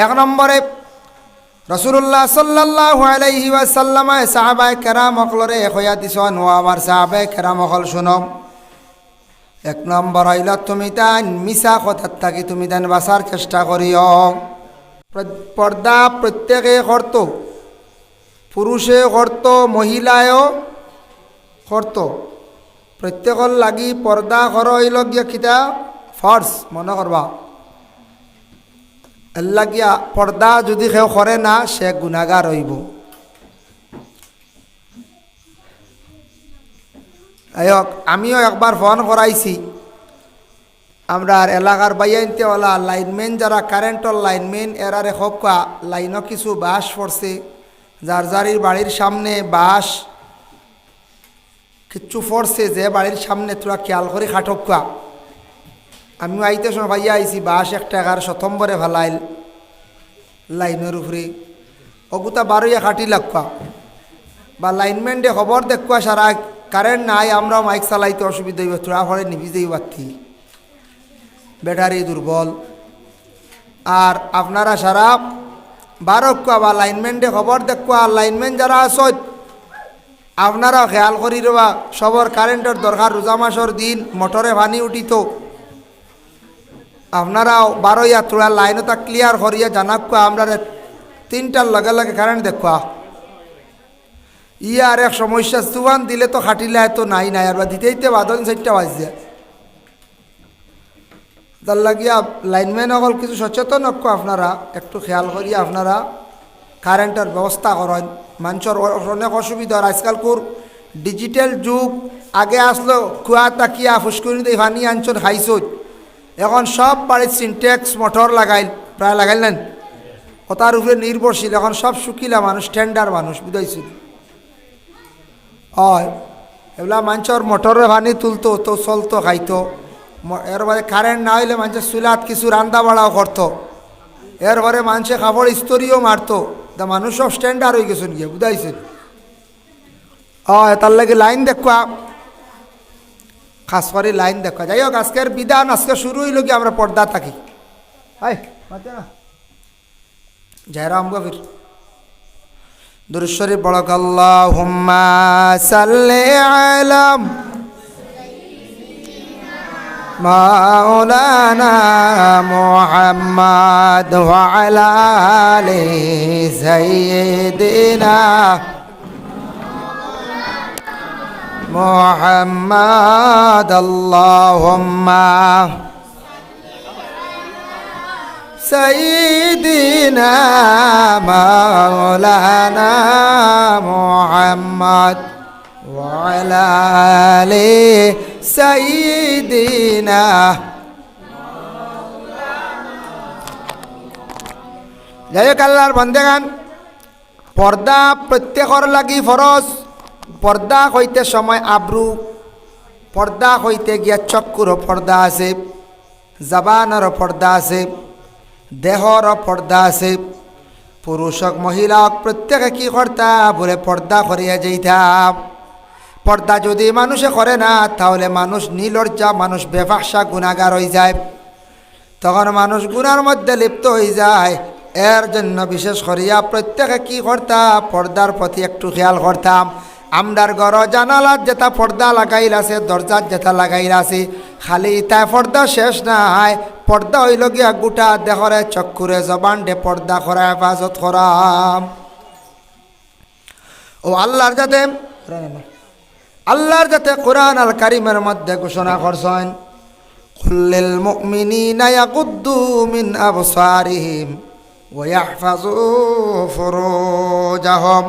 এক নম্বরে রসুল্লাহ সাল্লাহ আলাইহি ওয়াসাল্লামায় সাহাবায় কেরাম অকলরে হইয়া দিছন ও আমার সাহাবায় কেরাম অকল শুনম এক নম্বর হইল তুমি তান মিশা কথার থাকি, তুমি তান বাঁচার চেষ্টা করিও। প্র- পর্দা প্রত্যেকে করত, পুরুষে করত, মহিলায়ও করত। প্রত্যেকর লাগি পর্দা কর হইল গিয়া ফর্স, মনে করবা। এল্লা গিয়া পর্দা যদি কেউ করে না, সে গুণাগার হইব। আমিও একবার ফোন করাইছি আমরা এলাকার বাইয়াইনতেওয়ালা লাইনম্যান যারা কারেন্টর লাইনম্যান এরারে খোকা লাইনও কিছু বাস পড়ছে যার যারির বাড়ির সামনে বাস কিচ্ছু পড়ছে যে বাড়ির সামনে তোরা খেয়াল করে খাটকা আমি আইতে সময় ভাইয়া, আইছি বাস এক টাকার সতম্বরে ভালাইল লাইনের উপরে। অগুতা বারোইয়া খাটি লাগবা। বা লাইনম্যানডে খবর দেখুয়া সারা, কারেন্ট নাই, আমরাও মাইক চালাইতে অসুবিধা হইব, তোরা ফলে নিভিজেই পারতি ব্যাটারি দুর্বল। আর আপনারা সারা বারকুয়া বা লাইনম্যানডে খবর দেখুয়া লাইনম্যান যারা আসত আপনারা খেয়াল করি রবা সবর কারেন্টের দরকার, রোজা মাসর দিন, মোটরে পানি উঠিত। আপনারাও বারো ইয়া তোরা লাইনও তা ক্লিয়ার করিয়া জানাক আমরা তিনটার লগে লগে কারেন্ট দেখুয়া ইয়ে আর এক সমস্যা সুবান দিলে তো খাটিলে তো নাই নাই, আর বা দিতেইতে বাদন চারটা বাজছে। তার লাগিয়া লাইনম্যান অকল কিছু সচেতন হক আপনারা, একটু খেয়াল করিয়া আপনারা কারেন্টের ব্যবস্থা করেন। মানুষের অনেক অসুবিধা আজকাল কোর ডিজিটাল যুগ, আগে আসলো কুয়া তাকিয়া ফুসকুনি দিয়ে পানি আনছন খাইছত এখন সব বাড়ির সিনটেক্স মোটর লাগাইল, প্রায় লাগাইলেন। কথার উপরে নির্ভরশীল, এখন সব শুকিলা মানুষ টেন্ডার মানুষ বুঝাইছিল এগুলা মানুষের মোটরে পানি তুলতো, তো চলতো, খাইতো। এর পরে কারেন্ট না হইলে মানুষের চুলাত কিছু রান্দা বাড়াও করতো। এরপরে মানুষে কাপড় ইস্তরিও মারতো, তা মানুষ সব স্ট্যান্ডার্ড হয়ে গেছেন গিয়ে, বুঝাইছেন? হয়, তার লাগে লাইন দেখা খাস করে লাইন দেখা যাই হোক আজকের বিধান আজকে শুরু হইল কি আমরা পর্দা থাকি হাই মাতে না জয়রাম গভীর দুরুশ্বরী বড়ক আল্লাহুম্মা সাল্লি আলাম مولانا محمد وعلى آل سيدنا محمد اللهم سيدنا مولانا محمد وعلى آل سيدنا যাই হোক আল্লাহর বন্দেগান পর্দা প্রত্যেকর লাগি ফরজ পর্দা হইতে সময় আব্রু, পর্দা হইতে গিয়া চক্ষুরও পর্দা আছে জবানরও পর্দা আছে দেহরও পর্দা আছে। পুরুষ হোক মহিলা হোক প্রত্যেকে কি করতা? বলে পর্দা করিয়া যাইতাম পর্দা যদি মানুষে করে না, তাহলে মানুষ নিলজ্জা, মানুষ বেফাসা গুণাগার হয়ে যায়। তখন মানুষ গুনার মধ্যে লিপ্ত হয়ে যায়। এর জন্য বিশেষ করিয়া প্রত্যেকে কি করতাম পর্দার প্রতি একটু খেয়াল করতাম। আমরার ঘর, জানালার যেটা পর্দা লাগাইল আছে দরজার যেটা লাগাইল আছে খালি তাই পর্দা শেষ নাই। পর্দা হইল গিয়া গোটা দেহরে, চক্ষুরে জবান ডে পর্দা করা, হেফাজত করাম ও আল্লাহর যাতে আল্লাহর যাতে কোরআন আল কারিমের মধ্যে ঘোষণা করছেন, কুল্লিল মুমিনিনা ইয়াকুদ্দু মিন আবসারিহিম ওয়া ইয়াহফাজু ফুরুজাহুম।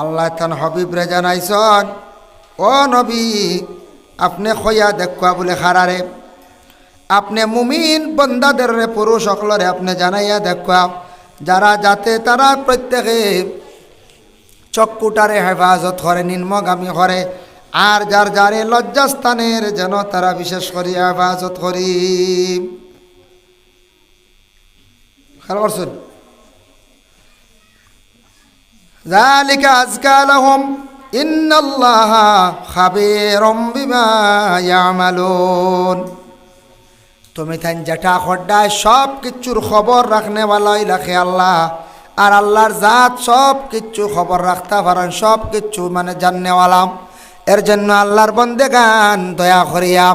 আল্লাহ তান হবিবরে জানাইছন, ও নবী, আপনি খয়া দেখুয়া বলে খারারে। আপনি মুমিন বন্দাদের পুরুষ সকলরে আপনি জানাইয়া দেখুয়া। যারা যাতে তারা প্রত্যেকে চক্ষুটারে হেফাজত করে, নিম্নগামী করে। আর যার যারে লজ্জাস্থানের যেন তারা বিশেষ করে হেফাজত করি। খেয়াল করছেন? জালিকা আজকাল আহম ইন্নাল্লাহ খাবেরম বিমা ইয়ামালুন তুমি তাই জেঠা খড্ডায় সব কিচ্ছুর খবর রাখনে ভালোই রাখে আল্লাহ। আর আল্লাহর জাত সব কিচ্ছু খবর রাখতা পারেন, সব কিচ্ছু মানে জানেওয়ালাম এর জন্য আল্লাহর বন্দে গান দয়া করিয়া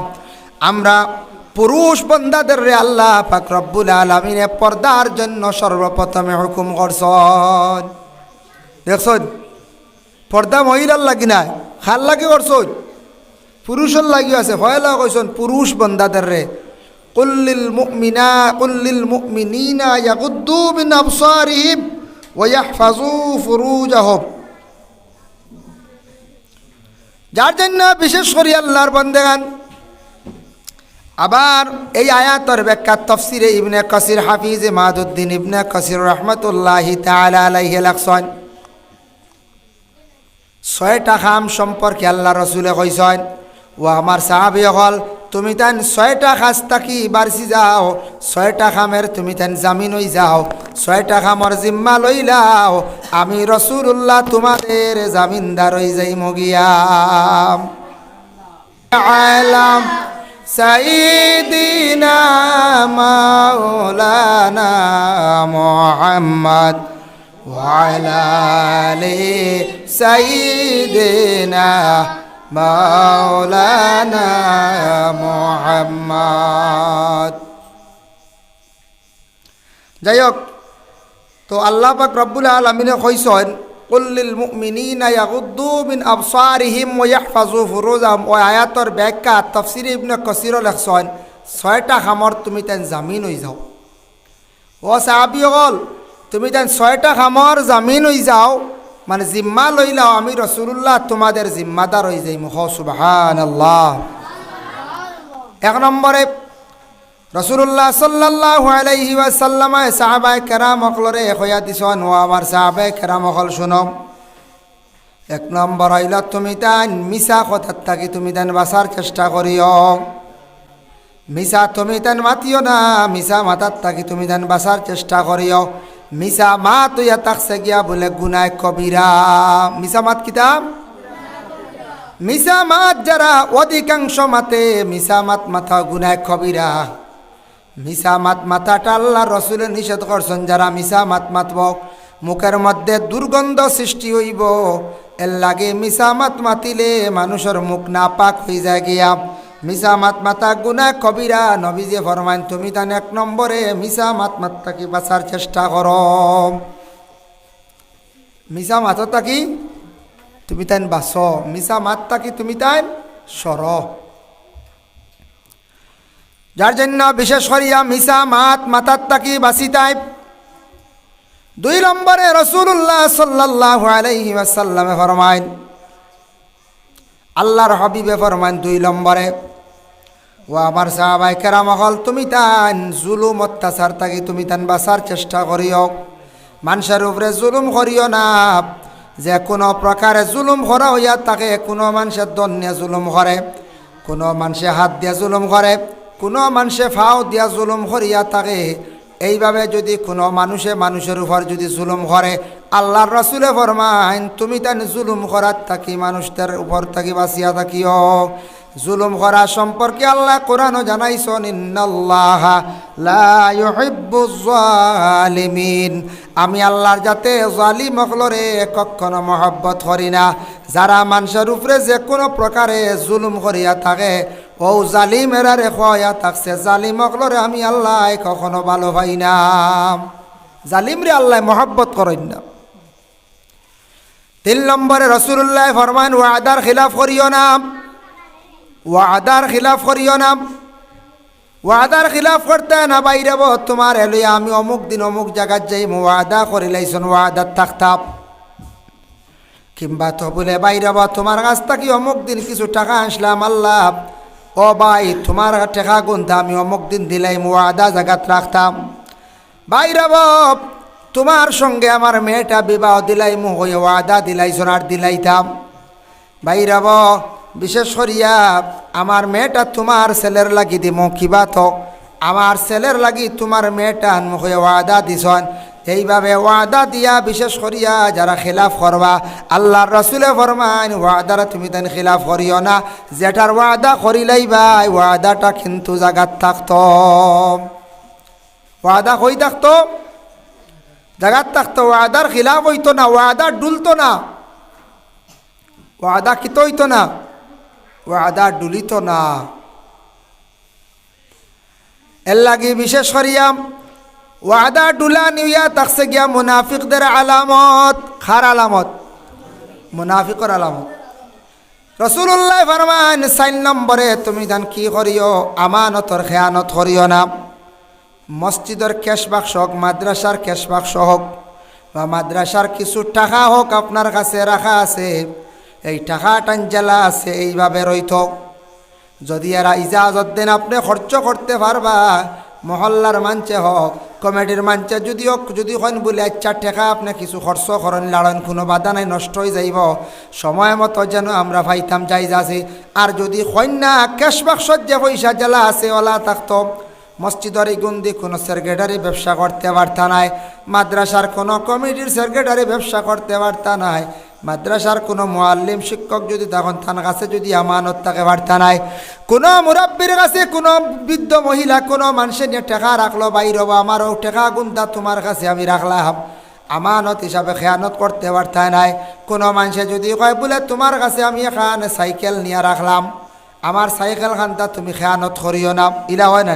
আমরা পুরুষ বন্দাদের রে আল্লাহ ফাকরবুল আলমিনে পর্দার জন্য সর্বপ্রথমে হুকুম করছ দেখছন পর্দা মহিলার লাগি নাই, খাল লাগি করছন পুরুষের লাগি আছে ভয়লা কইসন পুরুষ বন্দাদের রে কুল্লিল মুমিনা, কুল্লিল মুমিনিনা ইয়াগুদ্দু মিন আবসারিহিম ওয়া ইয়াহফাজু ফুরুজাহুম। যার জন্য বিশেষ করে আল্লাহর বন্দেগান। আবার এই আয়াতর ব্যাখ্যা তফসিরে ইবনে কসির হাফিজ মাদুদ্দিন ইবনে কসির রহমতুল্লাহ তাআলা আলাইহি লাকসন ছয়টা খাম সম্পর্কে আল্লাহ রসুলে কইসন ও আমার সাহাবি হল তুমি তান ছয়টা খাস থাকি বারসি যাও, ছয়টা খামের তুমি তান জামিন হই যাও, ছয়টা খামর জিম্মা লইলাও আমি রসুল্লাহ তোমাদের জামিনদার হই যাই মগিয়াম আলাম সাইদিনা মাওলানা মুহাম্মদ وعلى آل سيدنا مولانا محمد যাই হোক তো আল্লাহ পাক রব্বুল আলমিনে কইসন কুল্লিল মুমিনিনা ইয়াগুদ্দু মিন আবসারিহিম ওয়া ইয়াহফাজু ফুরুজাহুম ওই আয়াতর ব্যাখ্যা তাফসীর ইবনে কাসির লেখছেন ছয়টা খামর তুমি তেন জামিন হই যাও ও সাহাবী হল তুমি তেন ছয়টা খামর জামিন হই যাও মানে জিম্মা লইলাও আমি রসুল্লাহ তোমাদের জিম্মাদার হয়ে যাই মুখ সুবাহান আল্লাহ এক নম্বরে রসুল্লাহ সাল্লাহ আলাইহি ওয়াসাল্লামায় সাহাবাই কেরাম অকলরে হইয়া দিছন ও আমার সাহাবাই কেরাম অকল শুনম এক নম্বর হইল তুমি তান মিশা কথার থাকি, তুমি তান বাঁচার চেষ্টা করিও। মিশা তুমি তান মাতিও না মিশা মাতার থাকি তুমি তান বাঁচার চেষ্টা করিও। মিশা মাত হইয়া তাকছে গিয়া বলে, গুনায় কবিরা। মিশা মাত কিতাব মিশা মাত যারা অধিকাংশ মাতে মিশা মাত মাথা গুনায় কবিরা। মিশা মাত মাথাটা আল্লাহ রসুলের নিষেধ করছেন, যারা মিশা মাত মাতব, মুখের মধ্যে দুর্গন্ধ সৃষ্টি হইব। এর লাগে মিশা মাত মাতিলে মানুষের মুখ না পাক হয়ে যায় গিয়া। মিশা মাত মাতা গুনা কবিরা নবীজে ফরমান তুমি তান এক নম্বরে মিশা মাত মাত থাকি বাঁচার চেষ্টা কর? মিশা মাত থাকি তুমি তাইন বাস মিশা মাত থাকি তুমি তাইন সর। যার জন্য বিশেষ করিয়া মিশা মাত মাতার তাকি বাসি তাই দুই নম্বরে রসুল্লাহ সাল্লাহ আলাইহি ওয়াসাল্লামে ফরমাইন, আল্লাহর হবিবে ফরমাইন দুই নম্বরে ও আমার সাহাবাই কেরাম হল, তুমি তান জুলুম অত্যাচার থাকি তুমি তান বাঁচার চেষ্টা করিও। মানুষের উপরে জুলুম করিও না। যে কোনো প্রকারে জুলুম করা হইয়া তাকে কোনো মানুষের দন্যে জুলুম করে, কোনো মানুষে হাত দিয়া জুলুম করে, কোনো মানুষে ফাও দিয়া জুলুম করিয়া থাকে এইভাবে যদি কোনো মানুষে মানুষের উপর যদি জুলুম করে, আল্লাহর রসুলে ফরমাইন, তুমি তান জুলুম করার থাকি, মানুষদের উপর থাকি বাঁচিয়া থাকিও। জুলুম করা সম্পর্কে আল্লাহ কোরআনও জানাইছেন জালিমিন আমি আল্লাহর যাতে জালিম অকলরে কখনো মহব্বত করি না। যারা মানুষের উপরে যে কোনো প্রকারে জুলুম করিয়া থাকে, ও জালিমেরা রে খয়া থাকছে। জালিম অকলরে আমি আল্লাহ কখনো ভালো পাই না। জালিম রে আল্লাহ মহব্বত করেন না। তিন নম্বরে রসুল্লাহ ফরমান ওয়াদার খিলাফ করিও না। ওয়াদার খিলাফ করিও না। ওয়াদার খিলাফ করতে না বাইরে তোমার এলইয়া আমি অমুক দিন অমুক জায়গাত যাই ওয়াদা করিলাইছন ওয়াদার থাকতাম কিংবা তো বলে বাইরে তোমার কাছ থেকে অমুক দিন কিছু টাকা আসলাম আল্লাহ। ও ভাই, তোমার টেকা গুনতে আমি অমুক দিন দিলাই ওয়াদা জায়গাত রাখতাম। বাইরে তোমার সঙ্গে আমার মেয়েটা বিবাহ দিলাই, মু হয়ে ওয়াদা দিলাইছন আর দিলাইতাম। বাইরে বিশেষ করিয়া আমার মেয়েটা তোমার ছেলের লাগি দিম কিবা তো আমার ছেলের লাগি তোমার মেয়েটা মুখে ওয়াদা দিছন। এইভাবে ওয়াদা দিয়া বিশেষ করিয়া যারা খিলাফ করবা, আল্লাহর রসুলে ফরমান ওয়াদারা তুমি তেন খিলাফ করিও না। যেটার ওয়াদা করিলেই ভাই, ওয়াদাটা কিন্তু জাগাত থাকত। ওয়াদা কই থাকতো? জাগাত থাকতো, ওয়াদার খিলাফ হইতো না, ওয়াদা ডুলতো না। ওয়াদা কিত হইতো না? ওয়াদা ডুলিত না। এর লাগি বিশেষ করিয়াম ওয়াদা ডুলা নিউয়া তাকসে গিয়া মুনাফিকদের আলামত খার আলামত? মুনাফিকর আলামত। রসুল্লাহ ফরমান সাইন নম্বরে তুমি জান কি করিও? আমানতর খেয়ানত করিও না। মসজিদের ক্যাশ বাক্স হোক, মাদ্রাসার ক্যাশ বাক্স হোক, বা মাদ্রাসার কিছু টাকা হোক আপনার কাছে রাখা আছে এই টাকা টাঞ্জালা আছে, এইভাবে রইত। যদি এরা ইজাজত দেন, আপনি খরচ করতে পারবা। মহল্লার মানছে হোক, কমিটির মানছে যদি হোক, যদি হন বলে আচ্ছা টেকা আপনি কিছু খরচ করেন লাড়ন কোনো বাধা নাই, নষ্ট হয়ে যাইব। সময় মতো যেন আমরা ভাইতাম যাই যাচ্ছি আর যদি না, ক্যাশ বাক্সত যে পয়সা জেলা আছে, ওলা থাকতো মসজিদের গুন্দি, কোনো সেক্রেটারি ব্যবসা করতে পারতা নাই। মাদ্রাসার কোনো কমিটির সেক্রেটারি ব্যবসা করতে পারতা নাই। মাদ্রাসার কোনো মোয়াল্লিম শিক্ষক যদি তখন তার কাছে যদি আমানত থাকে বার্তা নাই, কোনো মুরব্বীর কাছে, কোনো বৃদ্ধ মহিলা, কোনো মানুষের নিয়ে টেকা রাখল বাইর হব আমারও টেকা গুন্তা তোমার কাছে আমি রাখলাম। আমানত হিসাবে খেয়ানত করতে পারতা নাই। কোনো মানুষে যদি কয়, বলে, তোমার কাছে আমি এখানে সাইকেল নিয়ে রাখলাম। আমার সাইকেল খানটা তুমি খেয়ানত করিও না। ইলা হয় না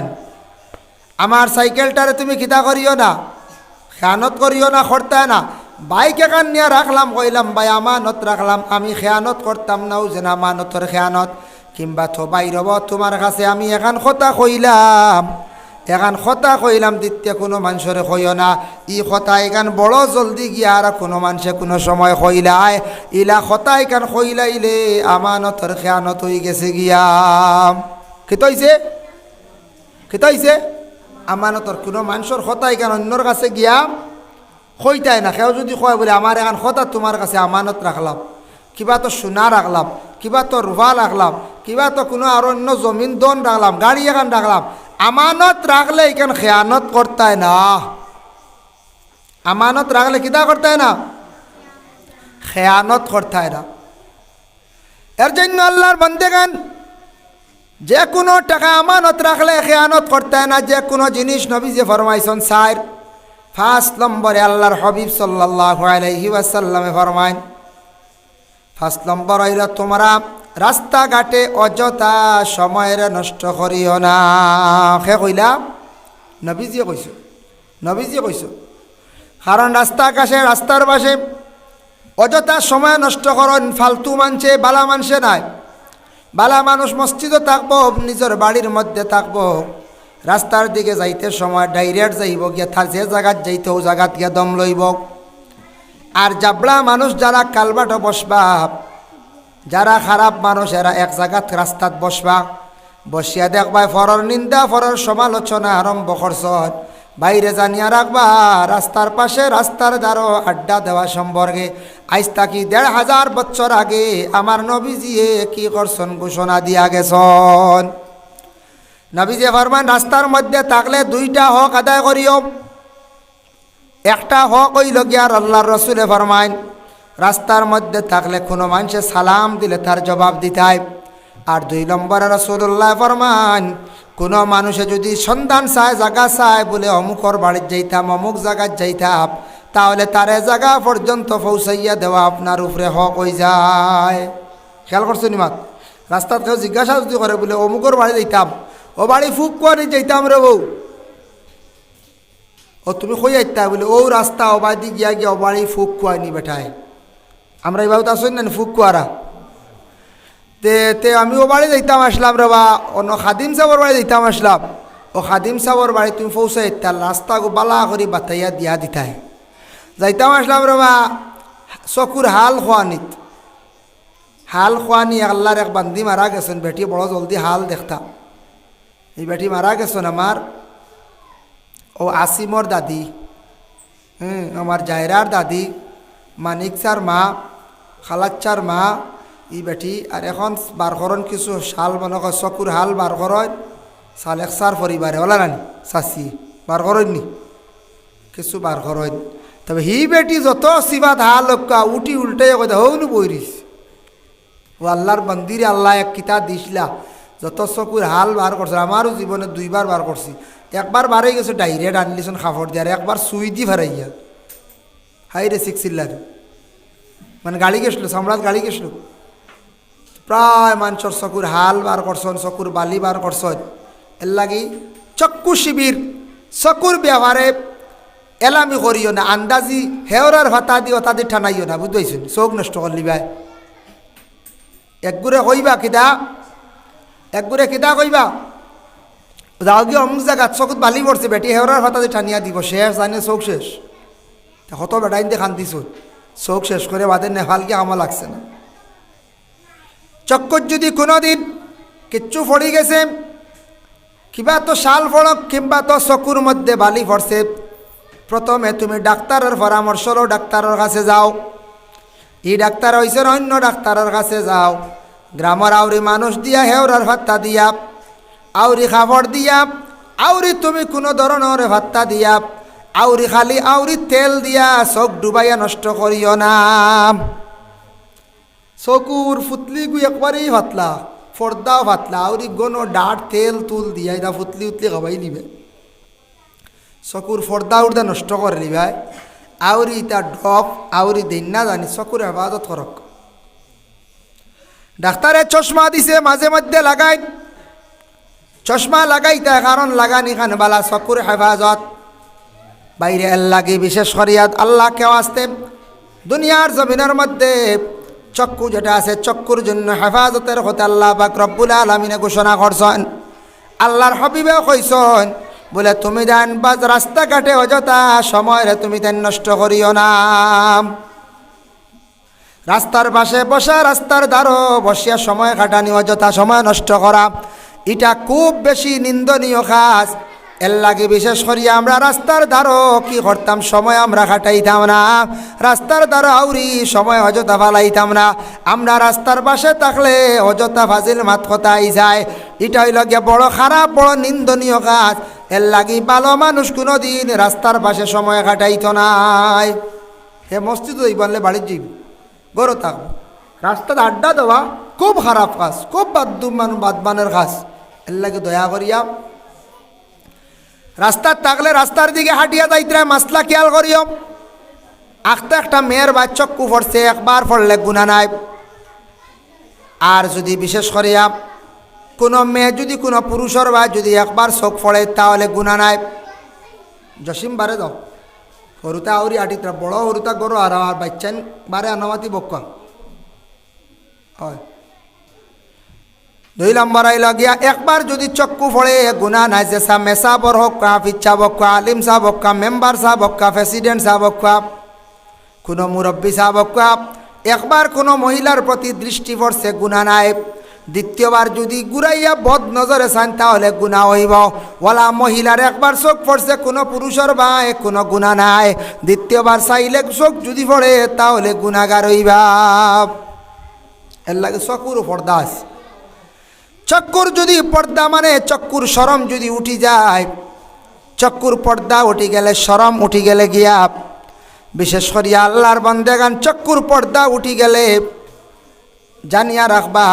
আমার সাইকেলটারে তুমি খিতা করিও না, খেয়ানত করিও না করতে না। বাইক এখান নিয়ে রাখলাম, কইলাম, ভাই, আমানত রাখলাম। আমি খেয়ানত করতাম না আমানতর খেয়ানত। কিংবা থো বাইরব তোমার কাছে আমি এখান কথা কইলাম। এখান কথা কইলাম দিতে কোনো মানুষরে কইও না। ই কথা এখান বড় জলদি গিয়া আর কোনো মানুষে কোনো সময় কইলায় ইলা কথা এখান কইলাইলে আমানতর খেয়ানত হয়ে গেছে গিয়া। খিতইছে খিতইছে আমানতর কোনো মানুষের কথা এখান অন্যর কাছে গিয়া কইতাই না, সেও যদি কয় বলে, আমার এখন কথা তোমার কাছে আমানত রাখলাম, কিবা তো সোনা রাখলাম, কিবা তো রুভা রাখলাম কিবা তো কোনো অন্য জমিন দন রাখলাম গাড়ি এখন রাখলাম আমানত রাখলে এখান খেয়ানত করতাই না। আমানত রাখলে কিতা করতাই না? খেয়ানত করতাই না। এর জন্য আল্লাহর বন্দেগান, যে কোনো টাকা আমানত রাখলে খেয়ানত করতে না, যে কোনো জিনিস নবী যে ফরমাইছেন সাইর ফার্স্ট নম্বরে আল্লাহর হবিব সাল্লাহ আলহি ওয়াসাল্লামে ফরমাইন ফার্স্ট নম্বর হইল, তোমরা রাস্তাঘাটে অযথা সময়ের নষ্ট করিও না। সে কইলা নবীজিয়ে কইছো নবীজিয়ে কইছো। কারণ রাস্তা কাছে, রাস্তার পাশে অযথা সময় নষ্ট করেন ফালতু মানছে, বালা মানছে নাই। বালা মানুষ মসজিদও থাকব, নিজের বাড়ির মধ্যে থাকব। রাস্তার দিকে যাইতে সময় ডাইরেক্ট যাইব গিয়া থার যে জায়গাত যাইতে ও জায়গাত গিয়া দম লইব। আর জাবলা মানুষ যারা কালবাট বসবা, যারা খারাপ মানুষ, এরা এক জায়গাত রাস্তাত বসবা। বসিয়া দেখবা, ফরর নিন্দা, ফরর সমালোচনা আরম্ভ করছন বাইরে জানিয়া রাখবা, রাস্তার পাশে রাস্তার দ্বারো আড্ডা দেওয়া সম্পর্কে। আজ তাকি দেড় হাজার বছর আগে আমার নবীজিয়ে কি করছন ঘোষণা দিয়া গেছন। নবীজি ফরমান, রাস্তার মধ্যে থাকলে দুইটা হক আদায় করিও। একটা হক হইল গিয়ার আল্লাহর রসুলে ফরমাইন, রাস্তার মধ্যে থাকলে কোনো মানুষে সালাম দিলে তার জবাব দিতাই আর দুই নম্বরে রসুল্লাহ ফরমান কোনো মানুষে যদি সন্ধান চায়, জায়গা চায় বলে অমুকর বাড়ির যাইতাম, অমুক জায়গার যাইতাম, তাহলে তারে জায়গা পর্যন্ত পৌঁছাইয়া দেওয়া আপনার উপরে হক হয়ে যায়। খেয়াল করছ নিমাত রাস্তাত কেউ জিজ্ঞাসা যদি করে বলে, অমুকর বাড়ি যাইতাম? ও বাড়ি ফুক করে যাইতাম রে বউ। ও তুমি কই আইতা বলে, ও রাস্তা বাড়ি গিয়া গিয়া ও বাড়ি ফুক কুয়াইনি বেঠায় আমরা এইভাবে তো আসুন না ফুক কুয়ারা। তে তে আমি ও বাড়ি যাইতাম আসলাম রে বা, অন্য খাদিম সাবর বাড়ি যাইতাম আসলাম। ও খাদিম সাবর বাড়ি তুমি পৌঁছে তার রাস্তা গো বালা করি বাতাইয়া দিয়া দিতাই যাইতাম আসলাম রে বা চকুর হাল খোয়ানিত হাল খোয়ানি আল্লাহর এক বান্দি মারা গেছেন বেটি বড় জলদি হাল দেখতাম এই বেটি মারা গেছেন আমার। ও আসিমর দাদি। হুম আমার জায়রার দাদি মানিকচার মা খালাচ্চার মা ই বেটি। আর এখন বার করন কিছু শাল, মনে কর চকুর হাল বার করেন শাল একসার পরিবারে, ওলা নানি, চাচি, বার করেননি কিছু বার করত তবে হি বেটি যত সিবাত হা লক্কা উঠি উল্টাই কথা হৌনু বইরিস ও আল্লাহর মন্দিরে আল্লাহ এক কিতাব দিছিলা। যত চকুর হাল বার করছে আমারও জীবনে দুইবার বার করছি একবার বারে গেছে ডাইরেক্ট আনলিছন খাফর দিয়ে আর একবার সুই দি ভারাইয়া হাই রে শিখছিলার মানে গাড়ি গেছিল সম্রাট গাড়ি গেছিল। প্রায় মানুষের চকুর হাল বার করছন চকুর বালি বার করছন এর লাগি চক্ষু শিবির চকুর ব্যবহারে এলামি করিও না, আন্দাজি হেওরার ভাতা দি, অতা দি ঠানাইও না বুঝতেছেন চোখ নষ্ট করলি ভাই একগুরে কইবা কিতা একগুরে কিতা কইবা? যাও গিয়ে অমুক জায়গা চকুত বালি পড়ছে, বেটি হেওরার দি ঠানিয়া দিব, শেষ, জানে চোখ শেষ। হত বেটাইন দিয়ে খান্দিছ চোখ শেষ করে বাদে নেফালকে আমার লাগছে না। চক্কর যদি কোনো দিন কিচ্ছু ফড়ি গেছে, কিবা তো শাল ফড়ক কিংবা তো চকুর মধ্যে বালি পড়ছে প্রথমে তুমি ডাক্তারের পরামর্শ লো ডাক্তারের কাছে যাও। ই ডাক্তার হয়েছে অন্য ডাক্তারের কাছে যাও। গ্রামের আউরি মানুষ দিয়া হেওরার ভাত্তা দিয়া, আউরি খাবড় দিয়া, আউরি তুমি কোনো ধরনের ভাত্তা দিয়া, আউরি খালি আউরি তেল দিয়া চোখ ডুবাইয়া নষ্ট করিও না। চকুর ফুতলি গু একবারেই ভাতলা ফর্দাও ভাতলা আউরি গনো ডাট তেল তুল দিয়া এটা ফুতলি উতলি খাবাই নিবে। চকুর ফর্দা উর্দা নষ্ট করে নিবাই। আউরি ইটা ডপ আউরি দিন না জানি চকুর হেফাজত করক ডাক্তারে চশমা দিছে মাঝে মধ্যে লাগাই। চশমা লাগাইতে কারণ লাগানি খান বালা চকুর হেফাজত। বাইরে আল্লাহকে বিশেষ করিয়াত আল্লাহ কেউ আসতে। দুনিয়ার জমিনের মধ্যে চক্ষু যেটা আছে চক্ষুর জন্য হেফাজতের হতে আল্লাহ পাক রব্বুল আলমিনে ঘোষণা করছেন। আল্লাহর হবিবে কইসন বলে, তুমি দেন বাজ রাস্তাঘাটে অযথা সময় তুমি তেন নষ্ট করিও না। রাস্তার পাশে বসা, রাস্তার দ্বারও বসিয়া সময় কাটানি অযথা সময় নষ্ট করা। এটা খুব বেশি নিন্দনীয় কাজ। এর লাগে বিশেষ করিয়া আমরা রাস্তার দ্বারও কি করতাম, সময় আমরা কাটাইতাম না। রাস্তার দ্বারা আউরি সময় অযথা ফালাইতাম না। আমরা রাস্তার পাশে থাকলে অযথা ফাজিল মাত কথাই যায়? এটা হইল গিয়ে বড় খারাপ, বড় নিন্দনীয় কাজ। এর লাগি ভালো মানুষ কোনো দিন রাস্তার পাশে সময় কাটাইত নাই। হে মসজিদ বললে বাড়ির যাইব। গরো থাকব। রাস্তাতে আড্ডা দেওয়া, খুব খারাপ কাজ, খুব বাদ্যমান বাদমানের কাজ। লাগে দয়া করিয়া। রাস্তার থাকলে রাস্তার দিকে হাঁটিয়া যাইতে মাসলা খেয়াল করিও। আখতে একটা মেয়ের বাচ্চক্কু পড়ছে, একবার পড়লে গুণা নাই। আর যদি বিশেষ করিয়া কোনো মেয়ে, যদি কোনো পুরুষের বা যদি একবার চোখ পড়ে, তাহলে গুণা নাই। জসিম বারে দাও। সৰুতে আউৰি আটিতৰা বড় সৰুতা গৰু আৰু আর বাচ্চান বারে আনামাতি বক্কা হয় দুই নম্বর আইল গিয়া একবার যদি চক্ষু ফড়ে গুণা নাই যে সা মেসা বর হোক সাহ বক্কা আলিম সাহ বক্কা মেম্বার সাহ বক্কা প্রেসিডেন্ট সাহ বক্কা কোনো মুরব্বী সাহ বক্কা একবার কোনো মহিলার প্রতি দৃষ্টি পড়ছে গুণা নাই দ্বিতীয়বার যদি গুড়াইয়া বদ নজরে চান, তাহলে গুণা হইব। ওলা মহিলার একবার চোখ পড়ছে, কোনো পুরুষের ভাই কোনো গুণা নাই। দ্বিতীয়বার চাইলে চোখ যদি পড়ে, তাহলে গুণাগার হইবা। এর লাগে চকুর পর্দা আছে। চক্কুর যদি পর্দা মানে চক্কুর সরম যদি উঠি যায় চক্কুর পর্দা উঠি গেলে সরম উঠি গেলে গিয়া, বিশেষ করিয়া আল্লাহর বন্দেগান চক্কুর পর্দা উঠি গেলে জানিয়া রাখবা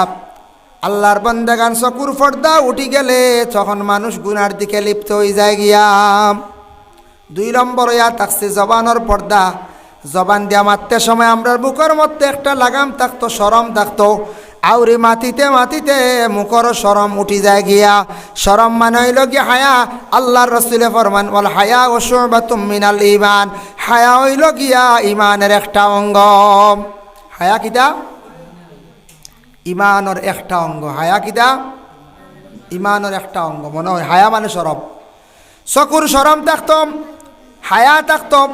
আল্লাহর বন্দেগান চকুর পর্দা উঠি গেলে তখন মানুষ গুনার দিকে লিপ্ত হয়ে যায় গিয়া। দুই নম্বর ইয়া থাকছে জবানোর পর্দা। জবান দিয়া মারতে সময় আমরা বুকের মধ্যে একটা লাগাম থাকতো, সরম থাকতো। আউরি মাতিতে মাতিতে মুখর সরম উঠি যায় গিয়া। সরম মানে হইল গিয়া হায়া, আল্লাহর রসুলে ফরমান, বল হায়া ও বা মিনাল ইমান হায়া হইল গিয়া ইমানের একটা অঙ্গ। হায়া কিতা ইমানের একটা অঙ্গ। হায়া কিতা? ইমানের একটা অঙ্গ। মনে হয় হায়া মানে সরম চকুর সরম থাকতম হায়া থাকতম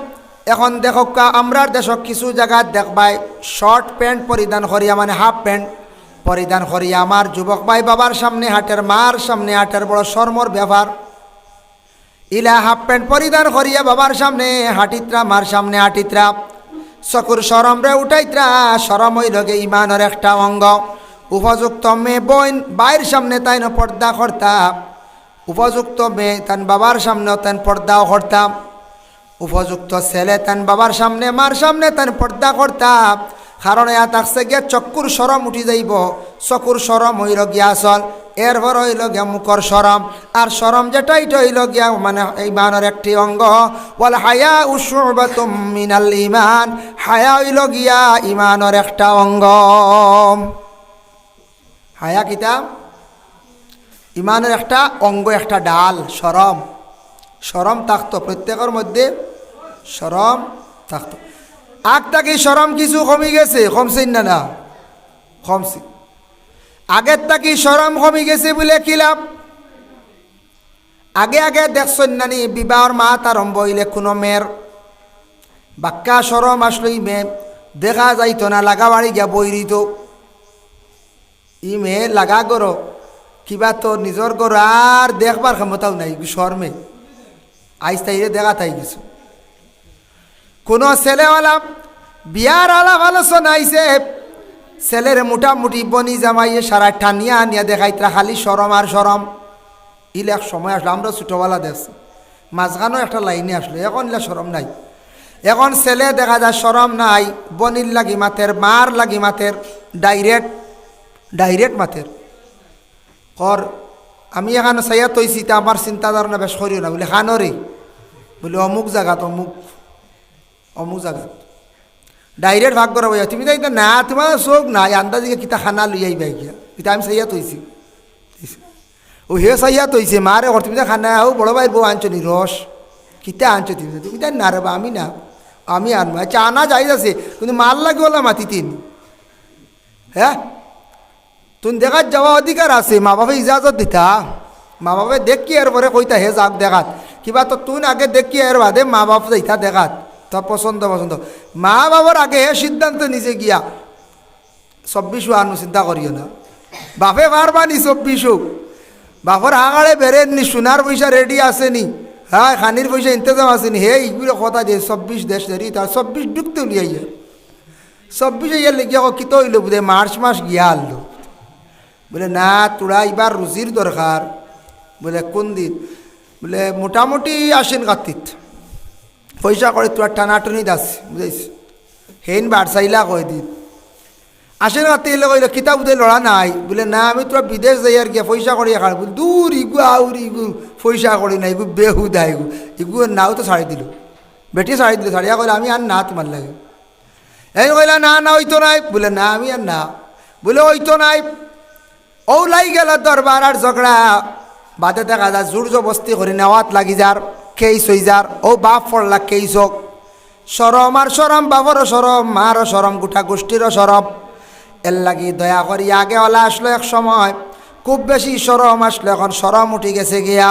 এখন দেখক আমরার দেশক কিছু জায়গাত দেখবাই। শর্ট প্যান্ট পরিধান করিয়া মানে হাফ প্যান্ট পরিধান করিয়া আমার যুবক ভাই বাবার সামনে হাটের মার সামনে হাটের বড় শর্মর ব্যবহার ইলা হাফ প্যান্ট পরিধান করিয়া বাবার সামনে হাটিত্রা মার সামনে হাটিত্রা চকুর সরম রে উঠাইত্রা সরম হইল ইমানের একটা অঙ্গ। উপযুক্ত মেয়ে বইন বাইর সামনে তাই না পর্দা করতাম উপযুক্ত মেয়ে তান বাবার সামনেও তান পর্দাও করতাম উপযুক্ত ছেলে তান বাবার সামনে, মার সামনে তান পর্দা করতাম কারণ এয়া থাকছে গিয়া চক্কুর সরম উঠি যাইব, চকুর সরম হইল গিয়া আসল এরপর হইল গিয়া মুখর সরম। আর সরম যেটা এটা হইল গিয়া মানে ইমানের একটি অঙ্গ। বল হায়া উসুবাতুম মিনাল ইমান, হায়া হইল গিয়া ইমানের একটা অঙ্গ। হায়া কিতাব? ইমানের একটা অঙ্গ, একটা ডাল, সরম। সরম থাকতো প্রত্যেকের মধ্যে সরম থাকতো আগটা কি সরম কিছু কমে গেছে কমছে না না? কমছে। আগের তাকি সরম কমে গেছে বলে কিলাম আগে আগে দেখছেন নানি বিবাহর মাত আরম্ভ হইলে কোনো মেয়ের? বাক্কা সরম আসলেই মেয়ে। দেখা যাইতো না, লাগা বাড়ি গিয়া বইরিত ই মেয়ে লাগা করো কিবা তো নিজর গর আর দেখবার ক্ষমতাও নাই শর্মে আইস তাইরে দেখা তাই কিছু। কোনো ছেলেওয়ালা বিয়ার আলাপ আলোচনা আইসে ছেলের মোটামুটি বনি জামাইয়ে সারা টানিয়া আনিয়া দেখাই দেখাইতরা খালি সরম আর সরম ইলে এক সময় আসলো আমরা ছোটোবেলা দেখছি। মাঝখানো একটা লাইনে আসলো, এখন ইলা সরম নাই। এখন ছেলে দেখা যায় সরম নাই বনির লাগি মাতের মার লাগি মাতের ডাইরেক্ট ডাইরেক্ট মাতের। কর, আমি এখানে চাইয়া তৈছি তা আমার চিন্তা ধারণা বেশ করিও না। বলে খানরে বলে, অমুক জায়গাত অমুক অমুক জায়গাত ডাইরেক্ট ভাগ করা বইয়া, তুমি তাই না, তোমার চোখ নাই, আন্দাজিকে কিতা খানা লই আইবা গিয়া কিতা আমি চাইয়া তৈছি ও হে চাইয়া তৈছে মারে ঘর তুমি খানা ও বড় ভাই, বউ আনছো নি রস কিতা আনছো তুমি তুমি তাই না রে আমি না, আমি আনব আচ্ছা আনা যাই আছে, কিন্তু মাল লাগে ওলা মাতি তিন হ্যাঁ তুমি দেখাত যাওয়া অধিকার আছে, মা বাপে ইজাজত দিতা। মা বাপে দেখি এর পরে কইতা, হে যাক দেখাত। কিবা তো তুই আগে দেখি এর বাদে মা বাপ যাইতা দেখাত। তোর পছন্দ পছন্দ। মা বাবার আগে হে সিদ্ধান্ত নিজে গিয়া। চব্বিশও আনু চিন্তা করিও না। বাপে পারবা নি চব্বিশও বাপর হাঙাড়ে বেরেন নি সোনার পয়সা রেডি আছে নি। হ্যাঁ খানির পয়সা ইন্তজাম আছে নি। হে এইগুলো কথা যে চব্বিশ দেশ দেরি তার চব্বিশ ডুবতে উলিয়াইয়া চব্বিশে ইয়ার লেগিয়া কিতো হইল বোধে মার্চ মাস গিয়া আনলো বলে, না, তোরা এবার রুজির দরকার। বলে, কোন দিন? বলে, মোটামুটি আসেন কাতিত পয়সা করে তোরা টানাটনি দাস বুঝাইছ হেন বাড়সাইলা কয় দিন। আসেন কাতি এলে কইল, কিতাব বুধে লড়া নাই। বলে, না, আমি তোরা বিদেশ যাই আর গিয়া পয়সা করি বলে, দূর, ইগু, আউর ইগু, পয়সা করি না, ইগু, বেহুদা ইগু। ইগু নাও তো ছাড়ি দিল। বেটি ছাড়ি দিল, ছাড়িয়া কইলে, আমি আর না তোমার লাগে। এই কইলা, না না, ওই তো নাই। বলে, না, আমি আর না। বলে, ওই তো নাই। ও লাই গেল দরবার আর ঝগড়া। বাদে দেখা যায় জোর জবস্তি করে নেওয়াত লাগি যার কেই হই যার। ও বাপ ফরলা কেই হোক। সরম আর সরম বাবরও সরম মারও সরম গোটা গোষ্ঠীরও সরম এর লাগি দয়া করি আগে ওলা আসলো এক সময়। খুব বেশি সরম আসলো, এখন সরম উঠে গেছে গিয়া।